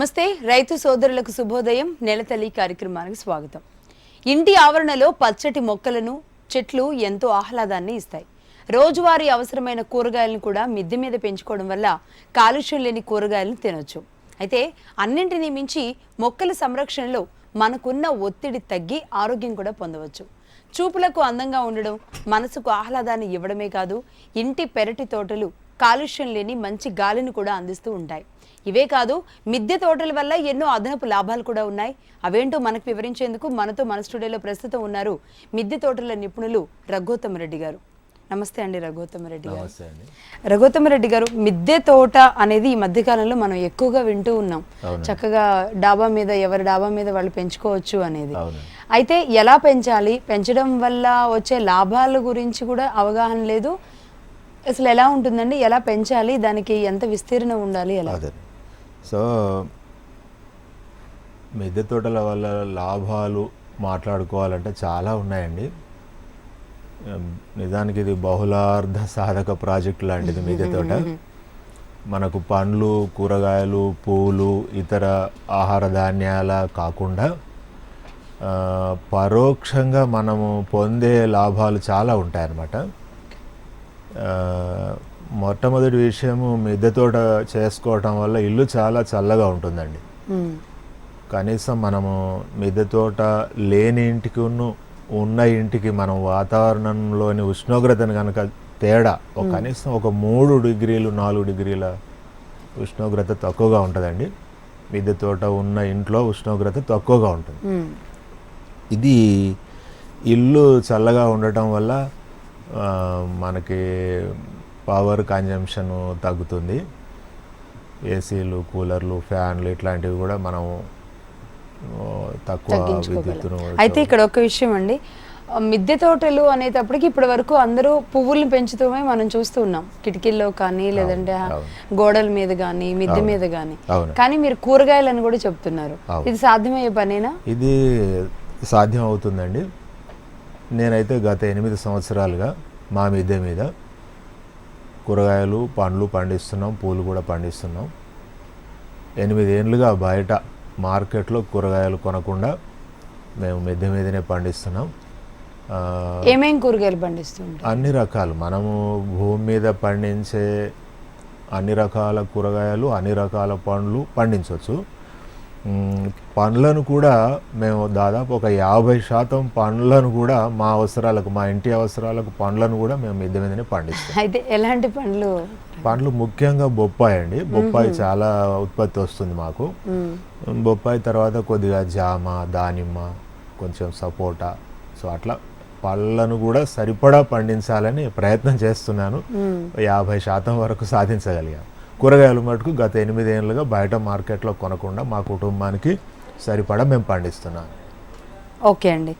నమస్తే. రైతు సోదరులకు శుభోదయం. నెలతల్లి కార్యక్రమానికి స్వాగతం. ఇంటి ఆవరణలో పచ్చటి మొక్కలను చెట్లు ఎంతో ఆహ్లాదాన్ని ఇస్తాయి. రోజువారీ అవసరమైన కూరగాయలను కూడా మిద్దె మీద పెంచుకోవడం వల్ల కాలుష్యం లేని కూరగాయలను తినొచ్చు. అయితే అన్నింటినీ మించి మొక్కల సంరక్షణలో మనకున్న ఒత్తిడి తగ్గి ఆరోగ్యం కూడా పొందవచ్చు. చూపులకు అందంగా ఉండడం మనసుకు ఆహ్లాదాన్ని ఇవ్వడమే కాదు ఇంటి పెరటి తోటలు కాలుష్యం లేని మంచి గాలిని కూడా అందిస్తూ ఉంటాయి. ఇవే కాదు మిద్దె తోటల వల్ల ఎన్నో అదనపు లాభాలు కూడా ఉన్నాయి. అవేంటో మనకు వివరించేందుకు మనతో మన స్టూడియోలో ప్రస్తుతం ఉన్నారు మిద్దె తోటల నిపుణులు రఘోత్తమ రెడ్డి గారు. నమస్తే అండి రఘోత్తమ రెడ్డి గారు. రఘోత్తమ రెడ్డి గారు మిద్దె తోట అనేది ఈ మధ్య కాలంలో మనం ఎక్కువగా వింటూ ఉన్నాం. చక్కగా డాబా మీద ఎవరి డాబా మీద వాళ్ళు పెంచుకోవచ్చు అనేది. అయితే ఎలా పెంచాలి? పెంచడం వల్ల వచ్చే లాభాల గురించి కూడా అవగాహన లేదు. అసలు ఎలా ఉంటుందండి? ఎలా పెంచాలి? దానికి ఎంత విస్తీర్ణం ఉండాలి? ఎలా? సో మిద్దె తోటల వల్ల లాభాలు మాట్లాడుకోవాలంటే చాలా ఉన్నాయండి. నిజానికి ఇది బహుళార్థ సాధక ప్రాజెక్ట్ లాంటిది మిద్దె తోట. మనకు పండ్లు కూరగాయలు పూలు ఇతర ఆహార ధాన్యాల కాకుండా పరోక్షంగా మనము పొందే లాభాలు చాలా ఉంటాయన్నమాట. మొట్టమొదటి విషయము మిద్దె తోట చేసుకోవటం వల్ల ఇల్లు చాలా చల్లగా ఉంటుందండి. కనీసం మనము మిద్దె తోట లేని ఇంటికి ఉన్న- ఇంటికి మనం వాతావరణంలోని ఉష్ణోగ్రతను కనుక తేడా ఒక కనీసం ఒక మూడు డిగ్రీలు నాలుగు డిగ్రీల ఉష్ణోగ్రత తక్కువగా ఉంటుందండి. మిద్దె తోట ఉన్న ఇంట్లో ఉష్ణోగ్రత తక్కువగా ఉంటుంది. ఇది ఇల్లు చల్లగా ఉండటం వల్ల మనకి పవర్ కన్జంప్షన్ తగ్గుతుంది. ఏసీలు కూలర్లు ఫ్యాన్లు ఇట్లాంటివి కూడా మనం తక్కువ విద్యుత్తును అయితే ఇక్కడ ఒక విషయం అండి. మిద్దె తోటలు అనేటప్పటికి ఇప్పటి వరకు అందరూ పువ్వుల్ని పెంచుతూనే మనం చూస్తూ ఉన్నాం. కిటికీల్లో కానీ లేదంటే. గోడల మీద కానీ మిద్దె మీద కానీ. కానీ మీరు కూరగాయలని కూడా చెప్తున్నారు. ఇది సాధ్యమయ్యే పనేనా? ఇది సాధ్యం అవుతుందండి. నేనైతే గత ఎనిమిది సంవత్సరాలుగా మా మిద్దె మీద కూరగాయలు పండ్లు పండిస్తున్నాం పూలు కూడా పండిస్తున్నాం. ఎనిమిది ఏళ్ళుగా బయట మార్కెట్లో కూరగాయలు కొనకుండా మేము మిద్దె మీదనే పండిస్తున్నాం. ఏమేం కూరగాయలు పండిస్తుంటారు? అన్ని రకాలు. మనము భూమి మీద పండించే అన్ని రకాల కూరగాయలు అన్ని రకాల పండ్లు పండించవచ్చు. పండ్లను కూడా మేము దాదాపు ఒక యాభై శాతం పండ్లను కూడా మా అవసరాలకు మా ఇంటి అవసరాలకు పండ్లను కూడా మేము మిద్దె మీదనే పండిస్తాం. అయితే ఎలాంటి పండ్లు? పండ్లు ముఖ్యంగా బొప్పాయి అండి. బొప్పాయి చాలా ఉత్పత్తి వస్తుంది మాకు. బొప్పాయి తర్వాత కొద్దిగా జామ దానిమ్మ కొంచెం సపోటా. సో అట్లా పళ్ళను కూడా సరిపడా పండించాలని ప్రయత్నం చేస్తున్నాను. యాభై శాతం వరకు సాధించగలిగాం. కూరగాయలు మటుకు గత ఎనిమిది ఏళ్ళుగా బయట మార్కెట్లో కొనకుండా మా కుటుంబానికి సరిపడా మేము పండిస్తున్నాం. ఓకే అండి.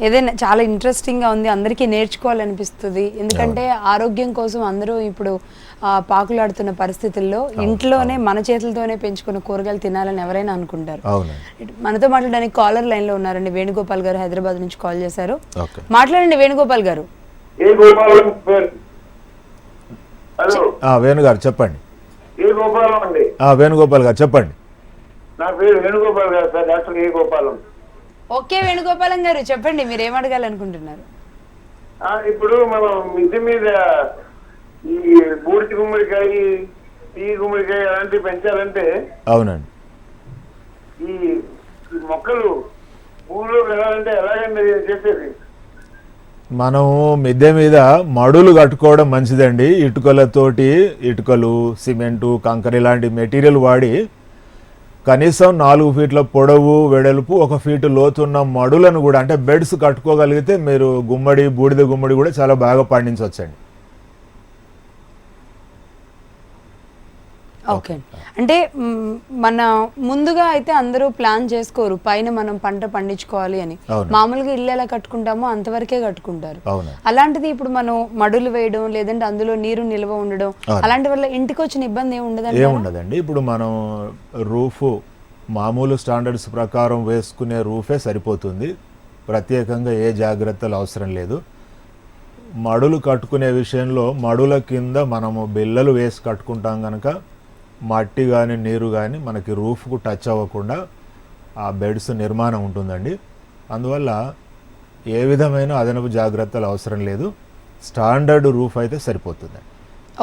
ఏదైనా చాలా ఇంట్రెస్టింగ్గా ఉంది. అందరికీ నేర్చుకోవాలనిపిస్తుంది. ఎందుకంటే ఆరోగ్యం కోసం అందరూ ఇప్పుడు ఆ, పాకులాడుతున్న పరిస్థితుల్లో ఇంట్లోనే మన చేతులతోనే పెంచుకున్న కూరగాయలు తినాలని ఎవరైనా అనుకుంటారు. అవునండి. మనతో మాట్లాడడానికి కాలర్ లైన్లో ఉన్నారండి వేణుగోపాల్ గారు హైదరాబాద్ నుంచి కాల్ చేశారు. ఓకే. మాట్లాడండి వేణుగోపాల్ గారు. ఏ గోపాలం పేరు హలో. ఆ, వేణుగారు చెప్పండి. ఏ గోపాలం అండి? ఆ, వేణుగోపాల్ గారు చెప్పండి. నా పేరు Venugopal garu sir doctor A Gopalam. Okay Venugopalam garu చెప్పండి మీరు ఏం అడగాలనుకుంటున్నారు? ఆ, ఇప్పుడు మనం మిద్దె మీద ఈ బూడిది గుమ్మడికాయ ఈ గుమ్మడికాయ అలాంటివి పెంచాలంటే అవునండి. ఈ ఈ మొక్కలు భూమిలో పెరగాలంటే ఎలాగండి చెప్పేది? మనము మిద్దె మీద మడులు కట్టుకోవడం మంచిదండి. ఇటుకలతోటి ఇటుకలు సిమెంటు కంకర ఇలాంటి మెటీరియల్ వాడి కనీసం నాలుగు ఫీట్ల పొడవు వెడల్పు ఒక ఫీటు లోతున్న మడులను కూడా అంటే బెడ్స్ కట్టుకోగలిగితే మీరు గుమ్మడి బూడిద గుమ్మడి కూడా చాలా బాగా పండించవచ్చండి. ఓకే. అంటే మన ముందుగా అయితే అందరూ ప్లాన్ చేసుకోరు పైన మనం పంట పండించుకోవాలి అని. మామూలుగా ఇల్లు ఎలా కట్టుకుంటామో అంతవరకే కట్టుకుంటారు. అలాంటిది ఇప్పుడు మనం మడులు వేయడం లేదంటే అందులో నీరు నిల్వ ఉండడం. అలాంటి వల్ల ఇంటికి వచ్చిన ఇబ్బంది ఏమి ఉండదండి. ఏముండదండి ఇప్పుడు మనం రూఫ్ మామూలు స్టాండర్డ్స్ ప్రకారం వేసుకునే రూఫే సరిపోతుంది. ప్రత్యేకంగా ఏ జాగ్రత్తలు అవసరం లేదు. మడులు కట్టుకునే విషయంలో మడుల కింద మనము బిల్లలు వేసి కట్టుకుంటాం కనుక మట్టి కానీ నీరు కానీ మనకి రూఫ్కు టచ్ అవ్వకుండా ఆ బెడ్స్ నిర్మాణం ఉంటుందండి. అందువల్ల ఏ విధమైన అదనపు జాగ్రత్తలు అవసరం లేదు. స్టాండర్డ్ రూఫ్ అయితే సరిపోతుంది.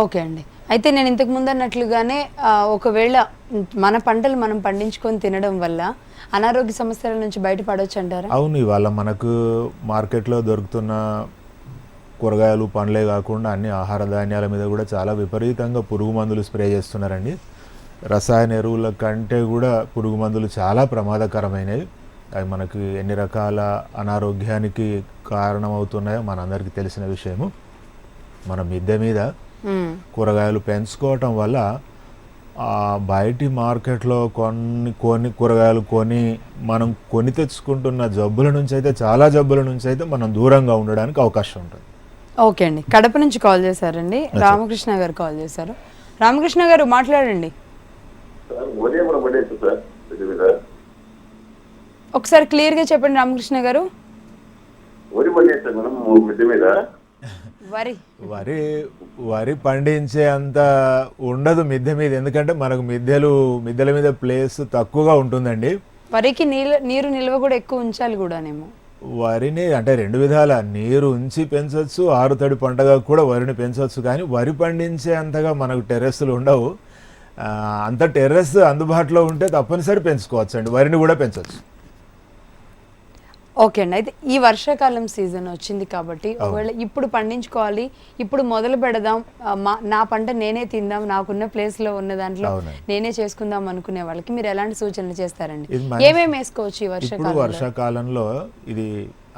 ఓకే అండి. అయితే నేను ఇంతకు ముందు అన్నట్లుగానే ఒకవేళ మన పంటలు మనం పండించుకొని తినడం వల్ల అనారోగ్య సమస్యల నుంచి బయటపడవచ్చు అంటారా అవును ఇవాళ మనకు మార్కెట్లో దొరుకుతున్న కూరగాయలు పండ్లే కాకుండా అన్ని ఆహార ధాన్యాల మీద కూడా చాలా విపరీతంగా పురుగు మందులు స్ప్రే చేస్తున్నారండి. రసాయన ఎరువుల కంటే కూడా పురుగు మందులు చాలా ప్రమాదకరమైనవి. అవి మనకి ఎన్ని రకాల అనారోగ్యానికి కారణమవుతున్నాయో మనందరికీ తెలిసిన విషయము. మన మిద్దె మీద. కూరగాయలు పెంచుకోవటం వల్ల బయటి మార్కెట్లో కొన్ని కొన్ని కూరగాయలు కొని మనం కొని తెచ్చుకుంటున్న జబ్బుల నుంచి అయితే చాలా జబ్బుల నుంచి అయితే మనం దూరంగా ఉండడానికి అవకాశం ఉంటుంది. ఓకే అండి. కడప నుంచి కాల్ చేశారండి. రామకృష్ణ గారు కాల్ చేశారు. రామకృష్ణ గారు మాట్లాడండి. కూడా ఒకసారి క్లియర్గా చెప్పండి రామకృష్ణ గారు. వరి వరి. వరి వరి పండించే అంత ఉండదు మిద్దె మీద. ఎందుకంటే మనకు మిద్దెలు మిద్దెల మీద ప్లేస్ తక్కువగా ఉంటుందండి. వరికి నీళ్ళు నీరు నిల్వ కూడా ఎక్కువ ఉంచాలి కూడానేమో. వరిని అంటే రెండు విధాల నీరు ఉంచి పెంచవచ్చు ఆరుతడి పంటగా కూడా వరిని పెంచవచ్చు కానీ వరి పండించే అంతగా మనకు టెర్రస్లు ఉండవు. అంత టెర్రస్ అందుబాటులో ఉంటే తప్పనిసరి పెంచుకోవచ్చు అండి వరిని కూడా పెంచవచ్చు ఓకే అండి. అయితే ఈ వర్షాకాలం సీజన్ వచ్చింది కాబట్టి ఒకవేళ ఇప్పుడు పండించుకోవాలి ఇప్పుడు మొదలు పెడదాం మా నా పంట నేనే తిందాం నాకున్న ప్లేస్లో ఉన్న దాంట్లో. నేనే చేసుకుందాం అనుకునే వాళ్ళకి మీరు ఎలాంటి సూచనలు చేస్తారండి? ఏమేమి వేసుకోవచ్చు ఈ వర్షాకాలం వర్షాకాలంలో? ఇది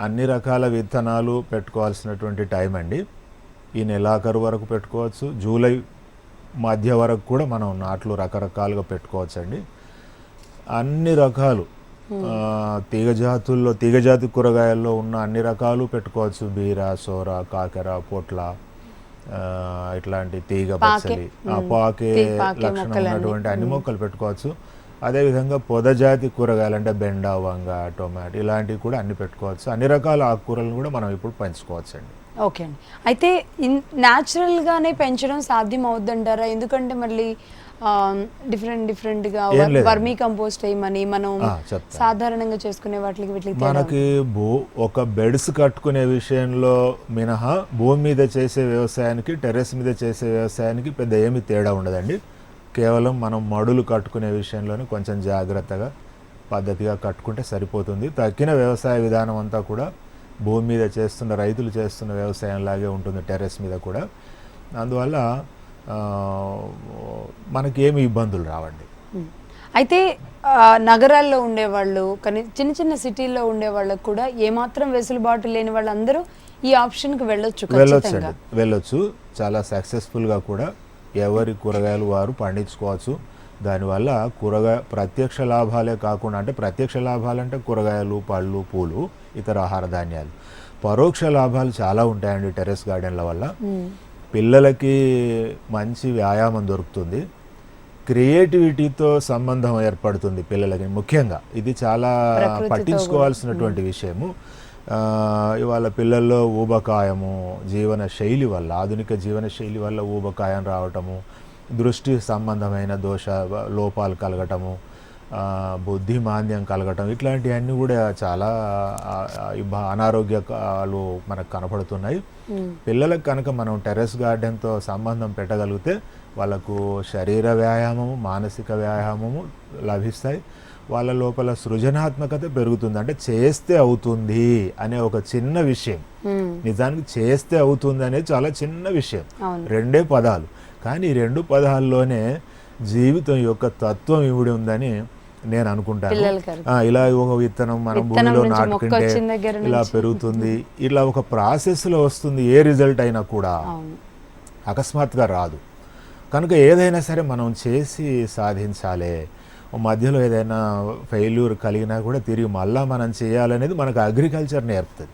అన్ని రకాల విత్తనాలు పెట్టుకోవాల్సినటువంటి టైం అండి. ఈ నెలాఖరు వరకు పెట్టుకోవచ్చు జూలై మధ్య వరకు కూడా మనం నాట్లు రకరకాలుగా పెట్టుకోవచ్చు అండి అన్ని రకాలు తీగజాతుల్లో తీగజాతి కూరగాయల్లో ఉన్న అన్ని రకాలు పెట్టుకోవచ్చు. బీర సోర కాకెర పొట్ల ఇట్లాంటి తీగ పచ్చలి. ఆ, పాకే లక్షణం. ఉన్నటువంటి అన్ని మొక్కలు పెట్టుకోవచ్చు. అదేవిధంగా పొదజాతి కూరగాయలు అంటే బెండ వంగ టొమాటో ఇలాంటివి కూడా అన్ని పెట్టుకోవచ్చు. అన్ని రకాల ఆకుకూరలను కూడా మనం ఇప్పుడు పెంచుకోవచ్చు అండి ఓకే అండి. అయితే ఇన్ న్యాచురల్ గానే పెంచడం సాధ్యం అవుద్దంటారా ఎందుకంటే మళ్ళీ డిఫరెంట్ డిఫరెంట్గా. వర్మీ కంపోస్ట్ వేయమని మనం. సాధారణంగా చేసుకునే వాటికి వీటికి మనకి భూ ఒక బెడ్స్ కట్టుకునే విషయంలో మినహా భూమి మీద చేసే వ్యవసాయానికి టెర్రస్ మీద చేసే వ్యవసాయానికి పెద్ద ఏమి తేడా ఉండదండి కేవలం మనం మడులు కట్టుకునే విషయంలోనే కొంచెం జాగ్రత్తగా పద్ధతిగా కట్టుకుంటే సరిపోతుంది తక్కిన వ్యవసాయ విధానం అంతా కూడా భూమి మీద చేస్తున్న రైతులు చేస్తున్న వ్యవసాయంలాగే ఉంటుంది టెర్రస్ మీద కూడా అందువల్ల మనకి ఏమి ఇబ్బందులు రావండి. అయితే నగరాల్లో ఉండేవాళ్ళు కానీ చిన్న చిన్న సిటీల్లో ఉండే వాళ్ళకు కూడా ఏమాత్రం వెసులుబాటు లేని వాళ్ళందరూ ఈ ఆప్షన్కి వెళ్ళొచ్చు వెళ్ళొచ్చు వెళ్ళొచ్చు. చాలా సక్సెస్ఫుల్గా కూడా ఎవరి కూరగాయలు వారు పండించుకోవచ్చు. దానివల్ల కూరగాయ ప్రత్యక్ష లాభాలే కాకుండా అంటే ప్రత్యక్ష లాభాలు అంటే కూరగాయలు పళ్ళు పూలు ఇతర ఆహార ధాన్యాలు. పరోక్ష లాభాలు చాలా ఉంటాయండి టెర్రస్ గార్డెన్ల వల్ల. పిల్లలకి మంచి వ్యాయామం దొరుకుతుంది. క్రియేటివిటీతో సంబంధం ఏర్పడుతుంది పిల్లలకి ముఖ్యంగా. ఇది చాలా పట్టించుకోవాల్సినటువంటి విషయము. ఇవాళ పిల్లల్లో ఊబకాయము జీవన శైలి వల్ల ఆధునిక జీవన శైలి వల్ల ఊబకాయం రావటము దృష్టి సంబంధమైన దోష లోపాలు కలగటము ఆ, బుద్ధి మాంద్యం కలగటం ఇట్లాంటివన్నీ కూడా చాలా అనారోగ్యాలు మనకు కనపడుతున్నాయి. పిల్లలకు కనుక మనం టెర్రస్ గార్డెన్తో సంబంధం పెట్టగలిగితే వాళ్ళకు శరీర వ్యాయామము మానసిక వ్యాయామము లభిస్తాయి. వాళ్ళ లోపల సృజనాత్మకత పెరుగుతుంది. అంటే చేస్తే అవుతుంది అనే ఒక చిన్న విషయం. నిజానికి చేస్తే అవుతుంది అనేది చాలా చిన్న విషయం. రెండే పదాలు. కానీ ఈ రెండు పదాల్లోనే జీవితం యొక్క తత్వం ఇవిడి ఉందని నేను అనుకుంటాను ఇలా ఒక విత్తనం మనం భూమిలో నాటుకుంటే ఇలా. పెరుగుతుంది. ఇలా ఒక ప్రాసెస్లో వస్తుంది ఏ రిజల్ట్ అయినా కూడా. అవును. అకస్మాత్తుగా రాదు. కనుక ఏదైనా సరే మనం చేసి సాధించాలి. మధ్యలో ఏదైనా ఫెయిల్యూర్ కలిగినా కూడా తిరిగి మళ్ళా మనం చేయాలనేది మనకు అగ్రికల్చర్ నేర్పుతుంది.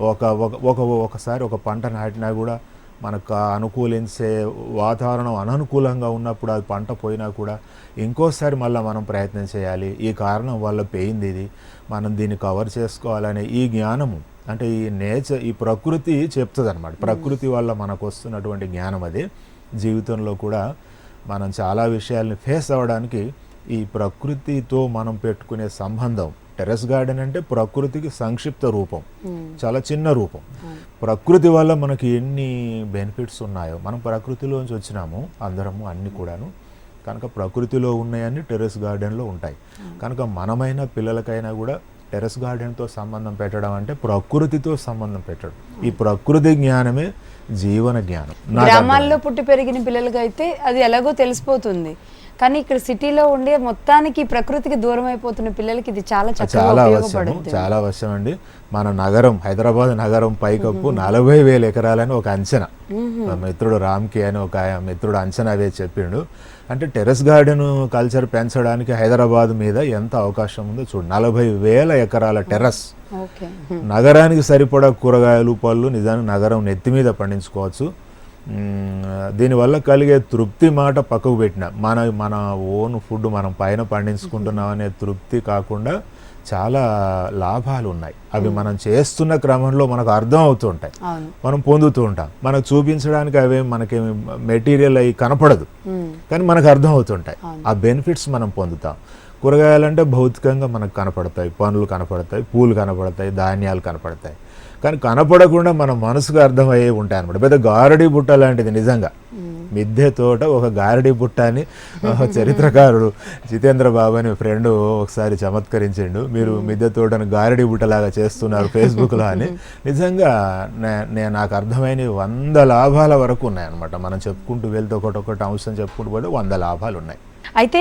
ఒక- ఒక ఒకసారి ఒక పంట నాటినా కూడా మనకు అనుకూలించే వాతావరణం అననుకూలంగా ఉన్నప్పుడు అది పంట పోయినా కూడా ఇంకోసారి మళ్ళీ మనం ప్రయత్నం చేయాలి. ఈ కారణం వల్ల పోయింది ఇది. మనం దీన్ని కవర్ చేసుకోవాలనే ఈ జ్ఞానము అంటే ఈ నేచర్ ఈ ప్రకృతి చెప్తుంది అనమాట ప్రకృతి వల్ల మనకు వస్తున్నటువంటి జ్ఞానం అది. జీవితంలో కూడా మనం చాలా విషయాల్ని ఫేస్ అవ్వడానికి ఈ ప్రకృతితో మనం పెట్టుకునే సంబంధం టెరెస్ గార్డెన్ అంటే ప్రకృతికి సంక్షిప్త రూపం. చాలా చిన్న రూపం. ప్రకృతి వల్ల మనకి ఎన్ని బెనిఫిట్స్ ఉన్నాయో మనం ప్రకృతిలోంచి వచ్చినాము అందరము అన్ని కూడాను. కనుక ప్రకృతిలో ఉన్నాయన్నీ టెరెస్ గార్డెన్లో ఉంటాయి. కనుక మనమైన పిల్లలకైనా కూడా టెరెస్ గార్డెన్తో సంబంధం పెట్టడం అంటే ప్రకృతితో సంబంధం పెట్టడం. ఈ ప్రకృతి జ్ఞానమే జీవన జ్ఞానం. గ్రామాల్లో పుట్టి పెరిగిన పిల్లలకి అయితే అది ఎలాగో తెలిసిపోతుంది. కానీ ఇక్కడ సిటీలో ఉండే మొత్తానికి ప్రకృతికి దూరం అయిపోతున్న పిల్లలకి ఇది చాలా చాలా అవసరం చాలా అవసరం అండి. మన నగరం హైదరాబాద్ నగరం పైకప్పు నలభై వేల ఎకరాలని ఒక అంచనా. మా మిత్రుడు రామ్కి అని ఒక మిత్రుడు అంచనా వేసి చెప్పిండు. అంటే టెరెస్ గార్డెన్ కల్చర్ పెంచడానికి హైదరాబాద్ మీద ఎంత అవకాశం ఉందో చూడు నలభై వేల ఎకరాల టెర్రస్. నగరానికి సరిపడా కూరగాయలు పళ్ళు నిజానికి నగరం నెత్తి మీద పండించుకోవచ్చు. దీనివల్ల కలిగే తృప్తి మాట పక్కకు పెట్టిన. మన మన ఓన్ ఫుడ్ మనం పైన పండించుకుంటున్నాం అనే తృప్తి కాకుండా చాలా లాభాలు ఉన్నాయి. అవి మనం చేస్తున్న క్రమంలో మనకు అర్థం అవుతుంటాయి మనం పొందుతూ ఉంటాం. మనకు చూపించడానికి అవే మనకేమి మెటీరియల్ అవి కనపడదు. కానీ మనకు అర్థం అవుతుంటాయి ఆ బెనిఫిట్స్ మనం పొందుతాం. కూరగాయలంటే భౌతికంగా మనకు కనపడతాయి. పండ్లు కనపడతాయి. పూలు కనపడతాయి. ధాన్యాలు కనపడతాయి. కానీ కనపడకుండా మన మనసుకు అర్థమయ్యే ఉంటాయి అనమాట పెద్ద గారడి బుట్ట లాంటిది నిజంగా. మిద్దె తోట ఒక గారడి బుట్ట అని చరిత్రకారుడు జితేంద్ర బాబు అని ఫ్రెండ్ ఒకసారి చమత్కరించిండు. మీరు మిద్దె తోటను గారడి బుట్టలాగా చేస్తున్నారు ఫేస్బుక్లో అని. నిజంగా నే- నాకు అర్థమైన వంద లాభాల వరకు ఉన్నాయన్నమాట. మనం చెప్పుకుంటూ వెళ్తే ఒకటొకటి అంశం చెప్పుకుంటూ పోతే వంద లాభాలు ఉన్నాయి. అయితే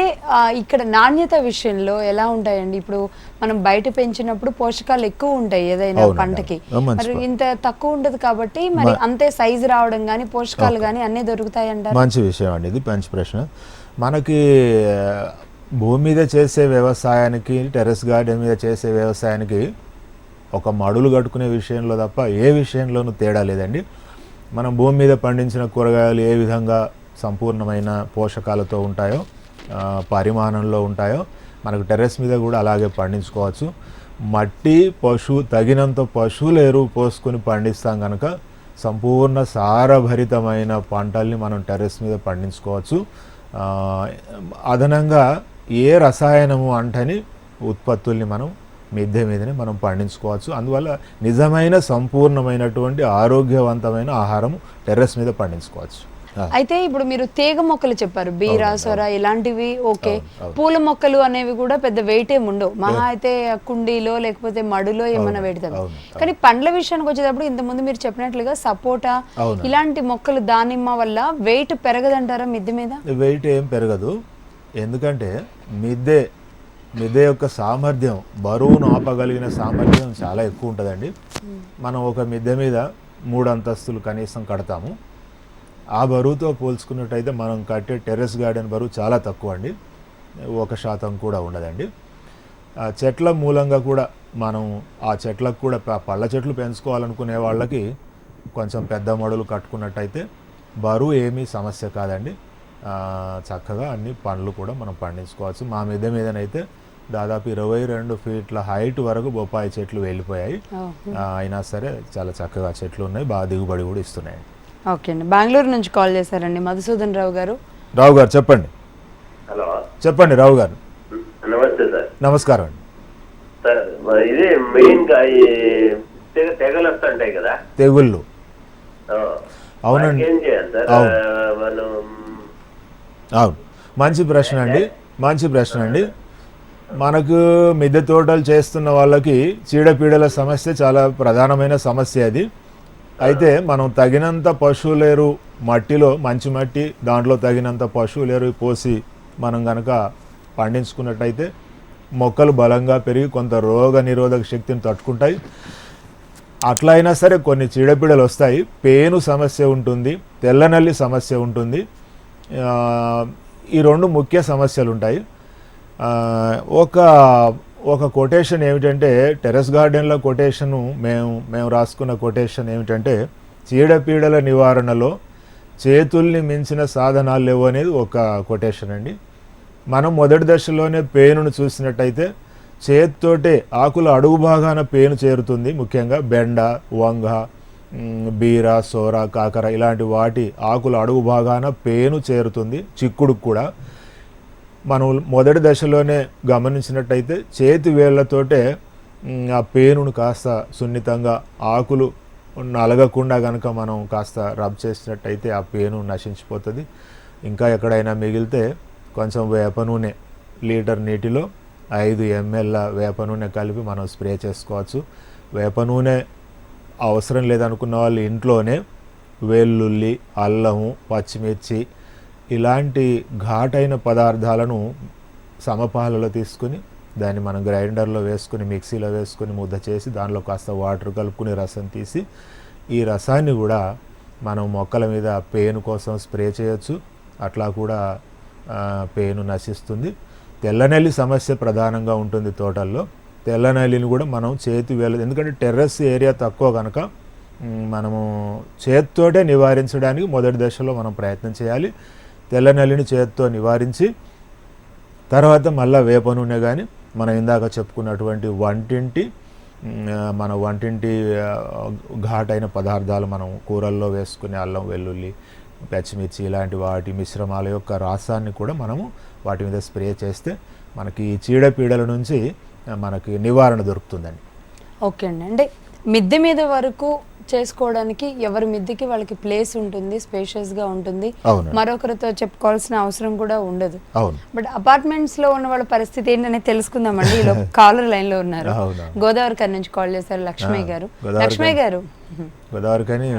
ఇక్కడ నాణ్యత విషయంలో ఎలా ఉంటాయండి? ఇప్పుడు మనం బయట పెంచినప్పుడు పోషకాలు ఎక్కువ ఉంటాయి ఏదైనా పంటకి. మరి ఇంత తక్కువ ఉండదు కాబట్టి మరి అంతే సైజు రావడం కానీ పోషకాలు కానీ అన్నీ దొరుకుతాయి అంటారు? మంచి విషయం అండి ఇది మంచి ప్రశ్న. మనకి భూమి మీద చేసే వ్యవసాయానికి టెర్రస్ గార్డెన్ మీద చేసే వ్యవసాయానికి ఒక మడులు కట్టుకునే విషయంలో తప్ప ఏ విషయంలోనూ తేడా లేదండి. మనం భూమి మీద పండించిన కూరగాయలు ఏ విధంగా సంపూర్ణమైన పోషకాలతో ఉంటాయో పరిమాణంలో ఉంటాయో మనకు టెర్రస్ మీద కూడా అలాగే పండించుకోవచ్చు. మట్టి పశువు తగినంత పశువులు ఎరువు పోసుకొని పండిస్తాం కనుక సంపూర్ణ సారభరితమైన పంటల్ని మనం టెర్రస్ మీద పండించుకోవచ్చు. అదనంగా ఏ రసాయనము అంటని ఉత్పత్తుల్ని మనం మిద్దె మీదనే మనం పండించుకోవచ్చు. అందువల్ల నిజమైన సంపూర్ణమైనటువంటి ఆరోగ్యవంతమైన ఆహారం టెర్రస్ మీద పండించుకోవచ్చు. అయితే ఇప్పుడు మీరు తీగ మొక్కలు చెప్పారు బీరా సొర ఇలాంటివి ఓకే. పూల మొక్కలు అనేవి కూడా పెద్ద వెయిట్ ఏమి ఉండవు. మహా అయితే కుండీలో లేకపోతే మడులో ఏమైనా పెడతాం అవును, కానీ పండ్ల విషయానికి వచ్చేటప్పుడు ఇంతకుముందు మీరు చెప్పినట్లుగా సపోటా. ఇలాంటి మొక్కలు దానిమ్మ వల్ల వెయిట్ పెరగదంటారా మిద్దె మీద? వెయిట్ ఏం పెరగదు. ఎందుకంటే మిద్దె మిద్దె యొక్క సామర్థ్యం బరువును ఆపగలిగిన సామర్థ్యం చాలా ఎక్కువ ఉంటుందండి. మనం ఒక మిద్దె మీద మూడు అంతస్తులు కనీసం కడతాము. ఆ బరువుతో పోల్చుకున్నట్టయితే మనం కట్టే టెర్రస్ గార్డెన్ బరువు చాలా తక్కువ అండి. ఒక శాతం కూడా ఉండదండి. చెట్ల మూలంగా కూడా మనం ఆ చెట్లకు కూడా పళ్ళ చెట్లు పెంచుకోవాలనుకునే వాళ్ళకి కొంచెం పెద్ద మడులు కట్టుకున్నట్టయితే బరువు ఏమీ సమస్య కాదండి. చక్కగా అన్ని పండ్లు కూడా మనం పండించుకోవచ్చు. మా మిద్దె మీదనైతే దాదాపు ఇరవై రెండు ఫీట్ల హైట్ వరకు బొప్పాయి చెట్లు వెళ్ళిపోయాయి. అయినా సరే చాలా చక్కగా చెట్లు ఉన్నాయి. బాగా దిగుబడి కూడా ఇస్తున్నాయి ఓకే అండి. బెంగళూరు నుంచి కాల్ చేశారండి. మధుసూదన్ రావు గారు. రావు గారు చెప్పండి. హలో. చెప్పండి రావు గారు. నమస్తే సార్. నమస్కారం అండి. సార్ ఇది ఈ తెగ తెగలు వస్తుంటాయి కదా? తెగుళ్ళు. అవునండి. వాటికి ఏం చేయాలి సార్? అవును. ఆ, మనం అవును. మంచి ప్రశ్న అండి. మంచి ప్రశ్న అండి. మనకు మిద్దె తోటలు చేస్తున్న వాళ్ళకి చీడపీడల సమస్య చాలా ప్రధానమైన సమస్య అది. అయితే మనం తగినంత పశువులేరు మట్టిలో మంచి మట్టి దాంట్లో తగినంత పశువులేరు పోసి మనం గనక పండించుకున్నట్టయితే మొక్కలు బలంగా పెరిగి కొంత రోగ నిరోధక శక్తిని తట్టుకుంటాయి. అట్లా అయినా సరే కొన్ని చీడపీడలు వస్తాయి. పేను సమస్య ఉంటుంది తెల్లనల్లి సమస్య ఉంటుంది. ఈ రెండు ముఖ్య సమస్యలు ఉంటాయి. ఒక ఒక కొటేషన్ ఏమిటంటే టెరెస్ గార్డెన్లో కొటేషను మేము మేము రాసుకున్న కొటేషన్ ఏమిటంటే చీడపీడల నివారణలో చేతుల్ని మించిన సాధనాలు లేవు అనేది ఒక కొటేషన్ అండి. మనం మొదటి దశలోనే పేనును చూసినట్టయితే చేత్తోటే ఆకుల అడుగు భాగాన పేను చేరుతుంది. ముఖ్యంగా బెండ వంగ బీర సోర కాకర ఇలాంటి వాటి ఆకుల అడుగు భాగాన పేను చేరుతుంది చిక్కుడుకు కూడా. మనం మొదటి దశలోనే గమనించినట్టయితే చేతి వేళ్ళతోటే ఆ పేనును కాస్త సున్నితంగా ఆకులు నలగకుండా కనుక మనం కాస్త రబ్ చేసినట్టయితే ఆ పేను నశించిపోతుంది. ఇంకా ఎక్కడైనా మిగిలితే కొంచెం వేప నూనె లీటర్ నీటిలో ఐదు ఎంఎల్ వేప నూనె కలిపి మనం స్ప్రే చేసుకోవచ్చు. వేప నూనె అవసరం లేదనుకున్న వాళ్ళు ఇంట్లోనే వెల్లుల్లి అల్లము పచ్చిమిర్చి ఇలాంటి ఘాటైన పదార్థాలను సమపాలలో తీసుకుని దాన్ని మనం గ్రైండర్లో వేసుకుని మిక్సీలో వేసుకుని ముద్ద చేసి దానిలో కాస్త వాటర్ కలుపుకుని రసం తీసి ఈ రసాన్ని కూడా మనం మొక్కల మీద పేను కోసం స్ప్రే చేయొచ్చు. అట్లా కూడా ఆ, పేను నశిస్తుంది. తెల్లనల్లి సమస్య ప్రధానంగా ఉంటుంది తోటల్లో. తెల్లనల్లిని కూడా మనం చేతి వేల ఎందుకంటే టెర్రస్ ఏరియా తక్కువ కనుక మనము చేత్తోటే నివారించడానికి మొదటి దశలో మనం ప్రయత్నం చేయాలి. తెల్లనల్లిని చేత్తో నివారించి తర్వాత మళ్ళీ వేప నూనె కానీ మనం ఇందాక చెప్పుకున్నటువంటి వంటింటి మన వంటింటి ఘాటైన పదార్థాలు మనం కూరల్లో వేసుకునే అల్లం వెల్లుల్లి పచ్చిమిర్చి ఇలాంటి వాటి మిశ్రమాల యొక్క రాసాన్ని కూడా మనము వాటి మీద స్ప్రే చేస్తే మనకి ఈ చీడపీడల నుంచి మనకి నివారణ దొరుకుతుందండి. ఓకే అండి. అంటే మిద్దె మీద వరకు చేసుకోవడానికి ఎవరి మిద్దెకి వాళ్ళకి ప్లేస్ ఉంటుంది spacious గా ఉంటుంది. మరొకరితో చెప్పుకోవాల్సిన అవసరం కూడా ఉండదు. అవును. బట్ అపార్ట్మెంట్స్లో ఉన్న వాళ్ళ పరిస్థితి ఏంటనే తెలుసుకుందామండి. ఈలో కాలర్ లైన్లో ఉన్నారు. అవును. గోదావరి గారి నుంచి కాల్ చేశారు లక్ష్మయ్య గారు. లక్ష్మయ్య గారు. గోదావరి కానీ.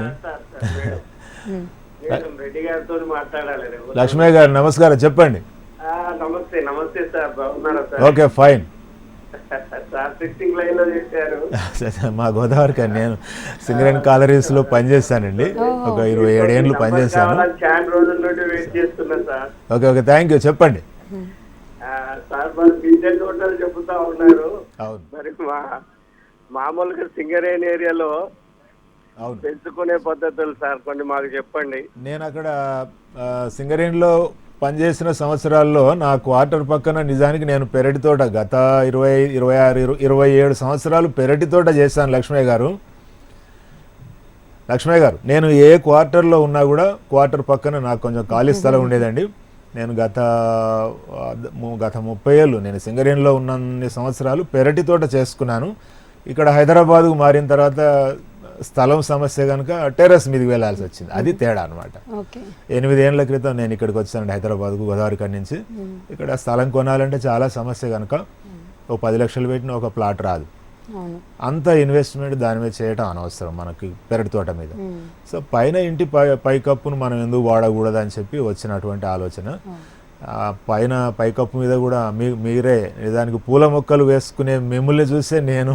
లక్ష్మయ్య గారు నమస్కారం చెప్పండి. ఆ, నమస్తే నమస్తే సార్? ఓకే ఫైన్ సార్ సిక్స్టింగ్ లైన్లో చేశారు మా గోదావరి కానీ నేను సింగరేణి కాలరీస్లో పనిచేస్తానండి ఒక ఇరవై ఏడేళ్ళు sir. Okay okay thank you చెప్పండి. చెబుతా ఉన్నారు. మరి మా మామూలుగా సింగరేణి ఏరియాలో పెంచుకునే పద్ధతులు సార్ కొన్ని మాకు చెప్పండి. నేను అక్కడ సింగరేణిలో పనిచేసిన సంవత్సరాల్లో నా క్వార్టర్ పక్కన నిజానికి నేను పెరటి తోట గత ఇరవై ఇరవై ఆరు ఇరు- ఇరవై ఏడు సంవత్సరాలు పెరటి తోట చేశాను లక్ష్మయ్య గారు. లక్ష్మయ్య గారు నేను ఏ క్వార్టర్లో ఉన్నా కూడా క్వార్టర్ పక్కన నాకు కొంచెం ఖాళీ స్థలం ఉండేదండి. నేను గత గత ముప్పై ఏళ్ళు నేను సింగరేణిలో ఉన్నన్ని సంవత్సరాలు పెరటి తోట చేసుకున్నాను. ఇక్కడ హైదరాబాద్కు మారిన తర్వాత స్థలం సమస్య కనుక టెర్రస్ మీదకి వెళ్ళాల్సి వచ్చింది. అది తేడా అనమాట ఓకే. ఎనిమిది ఏళ్ళ క్రితం నేను ఇక్కడికి వచ్చానండి హైదరాబాద్కు గోదావరి కాడి నుంచి. ఇక్కడ స్థలం కొనాలంటే చాలా సమస్య కనుక ఒక పది లక్షలు పెట్టిన ఒక ప్లాట్ రాదు. అంత ఇన్వెస్ట్మెంట్ దాని మీద చేయటం అనవసరం మనకి పెరటి తోట మీద. సో పైన ఇంటి పై పైకప్పును మనం ఎందుకు వాడకూడదు అని చెప్పి వచ్చినటువంటి ఆలోచన. పైన పైకప్పు మీద కూడా మీ మీరే నిజానికి పూల మొక్కలు వేసుకునే మిమ్మల్ని చూసే నేను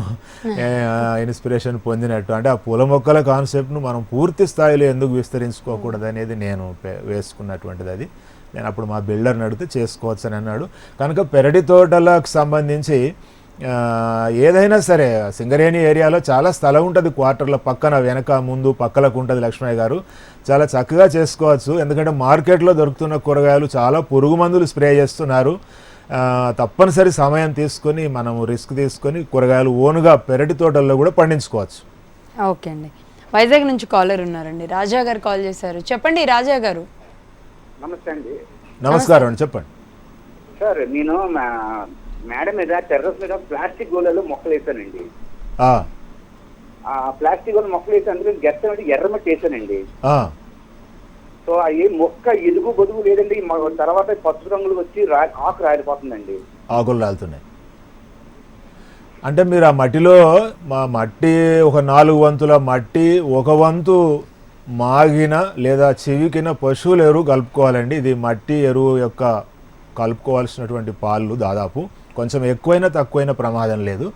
ఇన్స్పిరేషన్ పొందినట్టు. అంటే ఆ పూల మొక్కల కాన్సెప్ట్ను మనం పూర్తి స్థాయిలో ఎందుకు విస్తరించుకోకూడదు అనేది నేను వేసుకున్నటువంటిది అది. నేను అప్పుడు మా బిల్డర్ని అడిగితే చేసుకోవచ్చు అని అన్నాడు. కనుక పెరటి తోటలకు సంబంధించి ఏదైనా సరే సింగరేణి ఏరియాలో చాలా స్థలం ఉంటుంది క్వార్టర్ల పక్కన వెనక ముందు పక్కలకు ఉంటుంది లక్ష్మయ్య గారు. చాలా చక్కగా చేసుకోవచ్చు ఎందుకంటే మార్కెట్లో దొరుకుతున్న కూరగాయలు చాలా పురుగు మందులు స్ప్రే చేస్తున్నారు. తప్పనిసరి సమయం తీసుకొని మనం రిస్క్ తీసుకొని కూరగాయలు ఓనుగా పెరటి తోటల్లో కూడా పండించుకోవచ్చు. ఓకే అండి. వైజాగ్ నుంచి కాలర్ ఉన్నారండి. రాజా గారు కాల్ చేశారు. చెప్పండి రాజా గారు. నమస్తే అండి. నమస్కారం అండి చెప్పండి. సార్ నేను మేడం మీద టెర్రస్ మీద ప్లాస్టిక్ గోళాలు మొక్కలు వేసానండి ఆ, ప్లాస్టిక్ గోళ మొక్కలు వేసి అందులో గెత్త అంటే ఎర్రమట్టి వేసానండి సో ఈ మొక్క ఎదుగు బొదుగు లేదండి. తర్వాత పసుపు రంగులు వచ్చి ఆకు రాలిపోతుందండి. ఆకులు రాలుతున్నాయి. అంటే మీరు ఆ మట్టిలో మా మట్టి ఒక నాలుగు వంతుల మట్టి ఒక వంతు మాగిన లేదా చివికిన పశువుల ఎరువు కలుపుకోవాలండి. ఇది మట్టి ఎరువు యొక్క కలుపుకోవాల్సినటువంటి పాలు దాదాపు కొంచెం ఎక్కువైనా తక్కువైనా ప్రమాదం లేదు.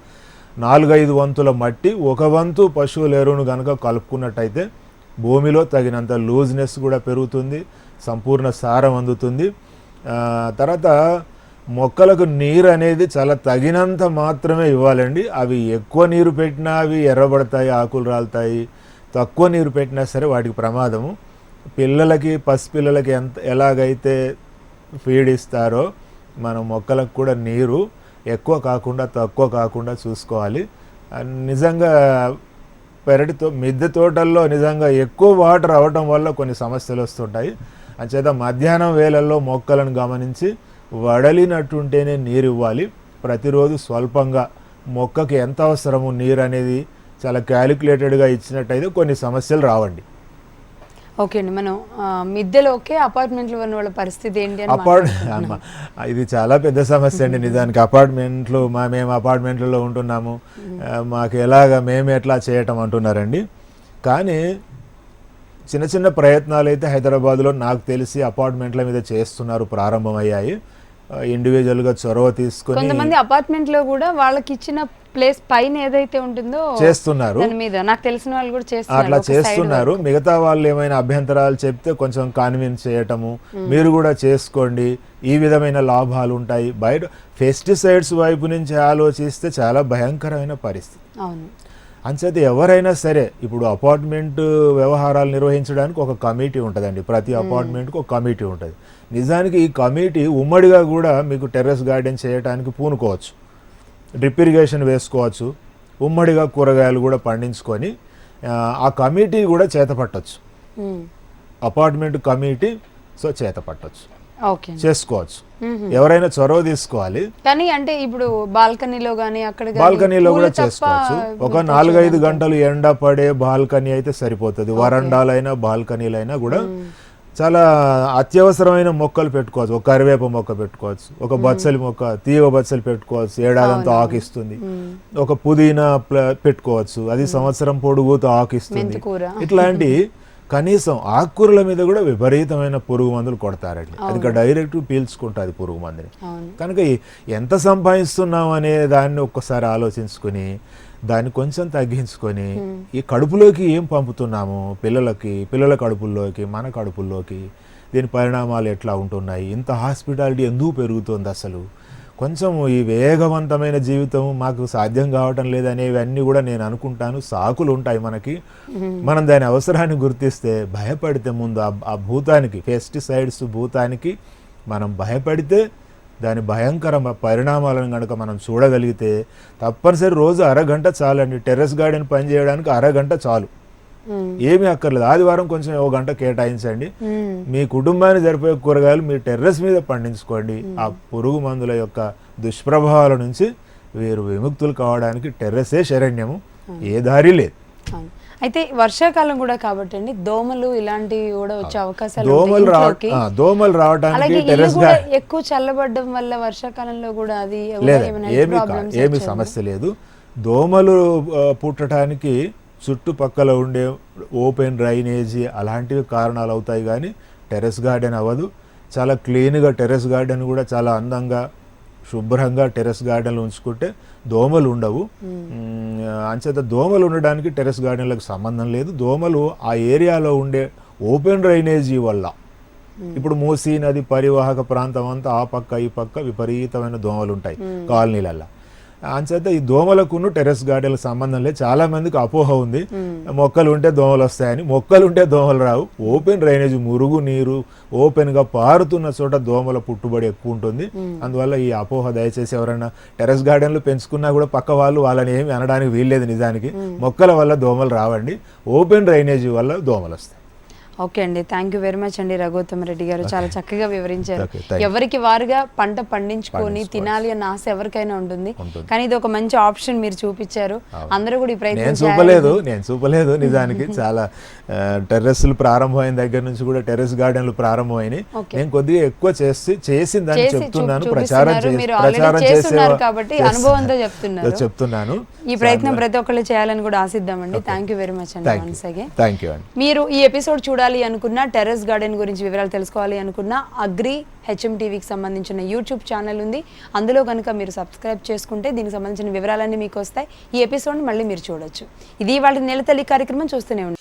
నాలుగైదు వంతుల మట్టి ఒక వంతు పశువుల ఎరువును కనుక కలుపుకున్నట్టయితే భూమిలో తగినంత లూజ్నెస్ కూడా పెరుగుతుంది సంపూర్ణ సారం అందుతుంది. తర్వాత మొక్కలకు నీరు అనేది చాలా తగినంత మాత్రమే ఇవ్వాలండి. అవి ఎక్కువ నీరు పెట్టినా అవి ఎర్రబడతాయి ఆకులు రాలుతాయి. తక్కువ నీరు పెట్టినా సరే వాటికి ప్రమాదము. పిల్లలకి పసిపిల్లలకి ఎంత ఎలాగైతే ఫీడ్ ఇస్తారో మనం మొక్కలకు కూడా నీరు ఎక్కువ కాకుండా తక్కువ కాకుండా చూసుకోవాలి. నిజంగా పెరటితో మిద్దె తోటల్లో నిజంగా ఎక్కువ వాటర్ అవటం వల్ల కొన్ని సమస్యలు వస్తుంటాయి. అంచేత మధ్యాహ్నం వేళల్లో మొక్కలను గమనించి వడలినట్టుంటేనే నీరు ఇవ్వాలి. ప్రతిరోజు స్వల్పంగా మొక్కకి ఎంత అవసరము? నీరు అనేది చాలా క్యాలిక్యులేటెడ్గా ఇచ్చినట్టయితే కొన్ని సమస్యలు రావండి. ఓకే అండి. మనం మిద్దెలోకే అపార్ట్మెంట్లో ఉన్న వాళ్ళ పరిస్థితి ఏంటి అని అపార్ట్ ఇది చాలా పెద్ద సమస్య అండి నిజానికి. అపార్ట్మెంట్లు మా మేము అపార్ట్మెంట్లలో ఉంటున్నాము. మాకు ఎలాగ మేము ఎట్లా చేయటం అంటున్నారండి. కానీ చిన్న చిన్న ప్రయత్నాలు అయితే హైదరాబాద్లో నాకు తెలిసి అపార్ట్మెంట్ల మీద చేస్తున్నారు ప్రారంభమయ్యాయి. ఇండివిజువల్గా చొరవ తీసుకొని కొంతమంది అపార్ట్మెంట్లో కూడా వాళ్ళకి ఇచ్చిన ప్లేస్ పైన ఏదైతే ఉంటుందో చేస్తున్నారు. మీద. నాకు తెలిసిన వాళ్ళు కూడా చేస్తున్నారు అట్లా చేస్తున్నారు. మిగతా వాళ్ళు ఏమైనా అభ్యంతరాలు చెప్తే కొంచెం కన్విన్స్ చేయటము. మీరు కూడా చేసుకోండి. ఈ విధమైన లాభాలు ఉంటాయి. బయట పెస్టిసైడ్స్ వైపు నుంచి ఆలోచిస్తే చాలా భయంకరమైన పరిస్థితి. అవును. అంచేత ఎవరైనా సరే ఇప్పుడు అపార్ట్మెంట్ వ్యవహారాలు నిర్వహించడానికి ఒక కమిటీ ఉంటుందండి. ప్రతి అపార్ట్మెంట్కి ఒక కమిటీ ఉంటుంది. నిజానికి ఈ కమిటీ ఉమ్మడిగా కూడా మీకు టెర్రస్ గార్డెన్ చేయడానికి పూనుకోవచ్చు. డ్రిప్ ఇరిగేషన్ వేసుకోవచ్చు. ఉమ్మడిగా కూరగాయలు కూడా పండించుకొని ఆ, కమిటీ కూడా చేతపట్టచ్చు. అపార్ట్మెంట్ కమిటీ సో చేతపట్టచ్చు. చేసుకోవచ్చు. ఎవరైనా చొరవ తీసుకోవాలి. కానీ అంటే ఇప్పుడు బాల్కనీలో గానీ అక్కడ బాల్కనీలో కూడా చేసుకోవచ్చు. ఒక నాలుగైదు. గంటలు ఎండ పడే బాల్కనీ అయితే సరిపోతుంది. వరండాలైనా బాల్కనీలైనా కూడా చాలా అత్యవసరమైన మొక్కలు పెట్టుకోవచ్చు. ఒక కరివేప మొక్క పెట్టుకోవచ్చు. ఒక బచ్చలి మొక్క తీగ బచ్చలి పెట్టుకోవచ్చు. ఏడాదంతా ఆకిస్తుంది. ఒక పుదీనా పెట్టుకోవచ్చు. అది సంవత్సరం పొడుగుతో ఆకిస్తుంది. ఇట్లాంటి కనీసం ఆకుకూరల మీద కూడా విపరీతమైన పురుగు మందులు కొడతారండి అది డైరెక్ట్ పీల్చుకుంటుంది పురుగు మందుని. కనుక ఎంత సంపాదిస్తున్నాం అనే దాన్ని ఒక్కసారి ఆలోచించుకొని దాన్ని కొంచెం తగ్గించుకొని ఈ కడుపులోకి ఏం పంపుతున్నాము పిల్లలకి పిల్లల కడుపుల్లోకి మన కడుపుల్లోకి దీని పరిణామాలు ఎట్లా ఉంటున్నాయి ఇంత హాస్పిటాలిటీ ఎందుకు పెరుగుతుంది అసలు? కొంచెం ఈ వేగవంతమైన జీవితం మాకు సాధ్యం కావటం లేదనేవన్నీ కూడా నేను అనుకుంటాను. సాకులు ఉంటాయి మనకి. మనం దాని అవసరాన్ని గుర్తిస్తే భయపడితే ముందు ఆ- ఆ భూతానికి పెస్టిసైడ్స్ భూతానికి మనం భయపడితే దాని భయంకర పరిణామాలను కనుక మనం చూడగలిగితే తప్పనిసరి రోజు అరగంట చాలండి. టెర్రస్ గార్డెన్ పని చేయడానికి అరగంట చాలు. ఏమీ అక్కర్లేదు. ఆదివారం కొంచెం ఒక గంట కేటాయించండి. మీ కుటుంబాన్ని జరిపే కూరగాయలు మీరు టెర్రస్ మీద పండించుకోండి. ఆ పురుగు మందుల యొక్క దుష్ప్రభావాల నుంచి వీరు విముక్తులు కావడానికి టెర్రసే శరణ్యము. ఏ దారి లేదు. అయితే వర్షాకాలం కూడా కాబట్టి అండి దోమలు ఇలాంటివి కూడా వచ్చే అవకాశాలు దోమలు దోమలు రావడానికి ఎక్కువ చల్లబడడం వల్ల వర్షాకాలంలో కూడా అది ఏమి ఏమి? సమస్య లేదు. దోమలు పుట్టడానికి చుట్టుపక్కల ఉండే ఓపెన్ డ్రైనేజీ అలాంటివి కారణాలు అవుతాయి కానీ టెర్రస్ గార్డెన్ అవ్వదు. చాలా క్లీన్గా టెర్రస్ గార్డెన్ కూడా చాలా అందంగా శుభ్రంగా టెర్రస్ గార్డెన్లు ఉంచుకుంటే దోమలు ఉండవు. అంచేత దోమలు ఉండడానికి టెర్రస్ గార్డెన్లకు సంబంధం లేదు. దోమలు ఆ ఏరియాలో ఉండే ఓపెన్ డ్రైనేజీ వల్ల. ఇప్పుడు మూసీ నది పరివాహక ప్రాంతం అంతా ఆ పక్క ఈ పక్క విపరీతమైన దోమలు ఉంటాయి కాలనీలల్లో. అంచేత ఈ దోమలకును టెర్రస్ గార్డెన్లకు సంబంధం లేదు. చాలా మందికి అపోహ ఉంది. మొక్కలు ఉంటే దోమలు వస్తాయని. మొక్కలు ఉంటే దోమలు రావు. ఓపెన్ డ్రైనేజ్ మురుగు నీరు ఓపెన్గా పారుతున్న చోట దోమల పుట్టుబడి ఎక్కువ ఉంటుంది. అందువల్ల ఈ అపోహ దయచేసి ఎవరైనా టెర్రస్ గార్డెన్లు పెంచుకున్నా కూడా పక్క వాళ్ళు వాళ్ళని ఏమి అనడానికి వీల్లేదు నిజానికి. మొక్కల వల్ల దోమలు రావండి. ఓపెన్ డ్రైనేజీ వల్ల దోమలు వస్తాయి. ఓకే అండి. థ్యాంక్ యూ వెరీ మచ్ అండి రఘుత్తమ రెడ్డి గారు. చాలా చక్కగా వివరించారు. ఎవరికి వారుగా పంట పండించుకొని. తినాలి అన్న ఆశ ఎవరికైనా ఉంటుంది. కానీ ఇది ఒక మంచి ఆప్షన్ మీరు చూపించారు. అందరూ కూడా ఈ ప్రయత్నం చూపలేదు నేను చూపలేదు నిజానికి. చాలా టెర్రస్లు ప్రారంభమైన దగ్గర నుంచి కూడా టెర్రస్ గార్డెన్లు ప్రారంభమైనాయి. Okay. నేను కొద్దిగా ఎక్కువ చేసి చేసి దాన్ని చేసి చెప్తున్నాను ప్రచారం ప్రచారం చేస్తున్నారు చేసే కాబట్టి. అనుభవంతో చెప్తున్నారు. చెప్తున్నాను. ఈ ప్రయత్నం ప్రతి ఒక్కళ్ళు చేయాలని కూడా ఆశిద్దామండి. థ్యాంక్ యూ వెరీ మచ్ అండి థ్యాంక్ యూ అండి. మీరు ఈ ఎపిసోడ్ చూడాలి అనుకున్న టెర్రస్ గార్డెన్ గురించి వివరాలు తెలుసుకోవాలి అనుకున్న అగ్రి హెచ్ఎం టీవీకి సంబంధించిన యూట్యూబ్ ఛానల్ ఉంది. అందులో కనుక మీరు సబ్స్క్రైబ్ చేసుకుంటే దీనికి సంబంధించిన వివరాలన్నీ మీకు వస్తాయి. ఈ ఎపిసోడ్ మళ్ళీ మీరు చూడొచ్చు. ఇది వాళ్ళ నెలతల్లి కార్యక్రమం. చూస్తూనే ఉంది